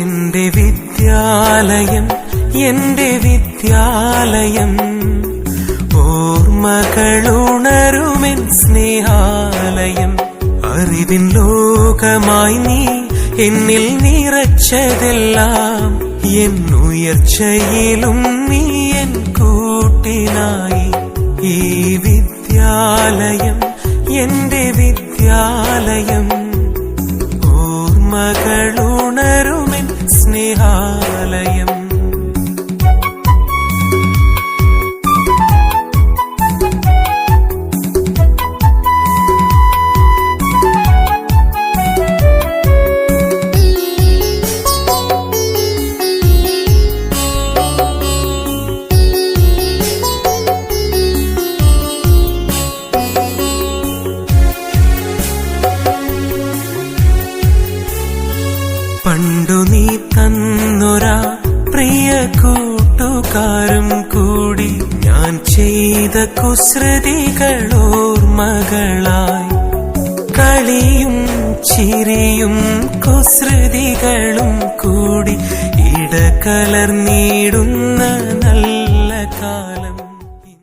എന്റെ വിദ്യാലയം എന്റെ വിദ്യാലയം. ഓർമ്മകളുണരുമെൻ സ്നേഹാലയം. അറിവിൻ ലോകമായി നീ എന്നിൽ നിറച്ചതെല്ലാം. എന്നുയർച്ചയിലും നീ എൻ കൂട്ടിനായി. ഈ വിദ്യാലയം എന്റെ വിദ്യാലയം. പണ്ടു നീ തന്നൊരാ പ്രിയ കൂട്ടുകാരും കൂടി ഞാൻ ചെയ്ത കുസൃതികളോർമകളായി. കളിയും ചിരിയും കുസൃതികളും കൂടി ഇടകലർ നല്ല